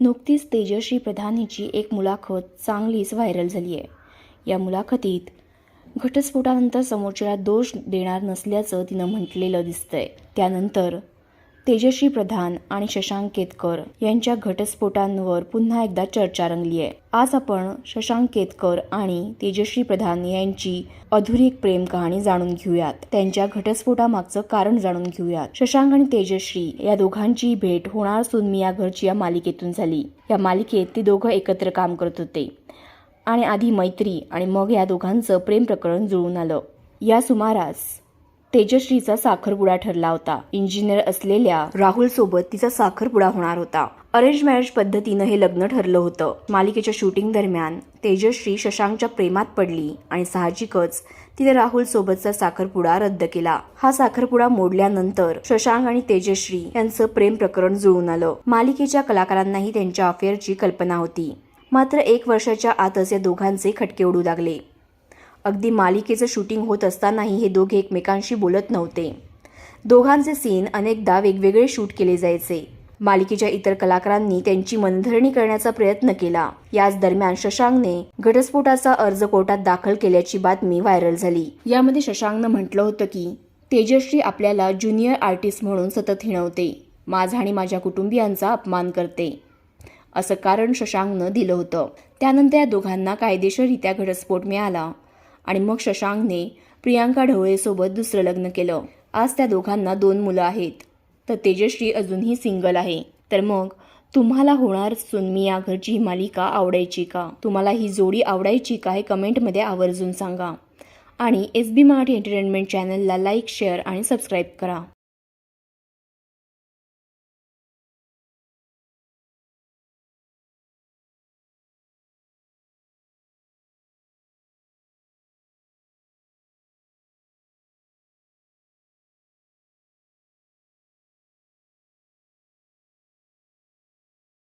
नुकतीच तेजश्री प्रधानीची एक मुलाखत चांगलीच व्हायरल झाली आहे. या मुलाखतीत घटस्फोटानंतर समोरच्याला दोष देणार नसल्याचं तिनं म्हटलेलं दिसतंय. त्यानंतर तेजश्री प्रधान आणि शशांक केतकर यांच्या घटस्फोटांवर पुन्हा एकदा चर्चा रंगली आहे. आज आपण शशांक केतकर आणि तेजश्री प्रधान यांची अधुरी एक प्रेम कहाणी जाणून घेऊयात. त्यांच्या घटस्फोटामागचं कारण जाणून घेऊयात. शशांक आणि तेजश्री या दोघांची भेट होणार सुनमी या घरची या मालिकेतून झाली. या मालिकेत ती दोघं एकत्र काम करत होते. आणि आधी मैत्री आणि मग या दोघांचं प्रेम प्रकरण जुळून आलं. या सुमारास तेजश्रीचा साखरपुडा ठरला होता. इंजिनियर असलेल्या राहुल सोबत तिचा साखरपुडा होणार होता. अरेंज मॅरेज पद्धतीनं हे लग्न ठरलं होतं. मालिकेच्या शूटिंग दरम्यान तेजश्री शशांकच्या प्रेमात पडली आणि साहजिकच तिने राहुल सोबतचा साखरपुडा रद्द केला. हा साखरपुडा मोडल्यानंतर शशांक आणि तेजश्री यांचं प्रेम प्रकरण जुळून आलं. मालिकेच्या कलाकारांनाही त्यांच्या अफेअरची कल्पना होती. मात्र एक वर्षाच्या आतच या दोघांचे खटके उडू लागले. अगदी मालिकेचं शूटिंग होत असतानाही हे दोघे एकमेकांशी बोलत नव्हते. दोघांचे सीन अनेकदा वेगवेगळे शूट केले जायचे. मालिकेच्या इतर कलाकारांनी त्यांची मनधरणी करण्याचा प्रयत्न केला. याच दरम्यान शशांकने घटस्फोटाचा अर्ज कोर्टात दाखल केल्याची बातमी व्हायरल झाली. यामध्ये शशांकनं म्हटलं होतं की तेजश्री आपल्याला ज्युनियर आर्टिस्ट म्हणून सतत हिणवते. माझा आणि माझ्या कुटुंबियांचा अपमान करते. असं कारण शशांकनं दिलं होतं. त्यानंतर या दोघांना कायदेशीररित्या घटस्फोट मिळाला. आणि मग शशांकने प्रियांका ढवळेसोबत दुसरं लग्न केलं. आज त्या दोघांना दोन मुलं आहेत. तर तेजश्री अजूनही सिंगल आहे. तर मग तुम्हाला होणार सुनमी या घरची ही मालिका आवडायची का? तुम्हाला ही जोडी आवडायची का? हे कमेंटमध्ये आवर्जून सांगा. आणि एस बी मराठी एंटरटेनमेंट चॅनलला लाईक शेअर आणि सबस्क्राईब करा.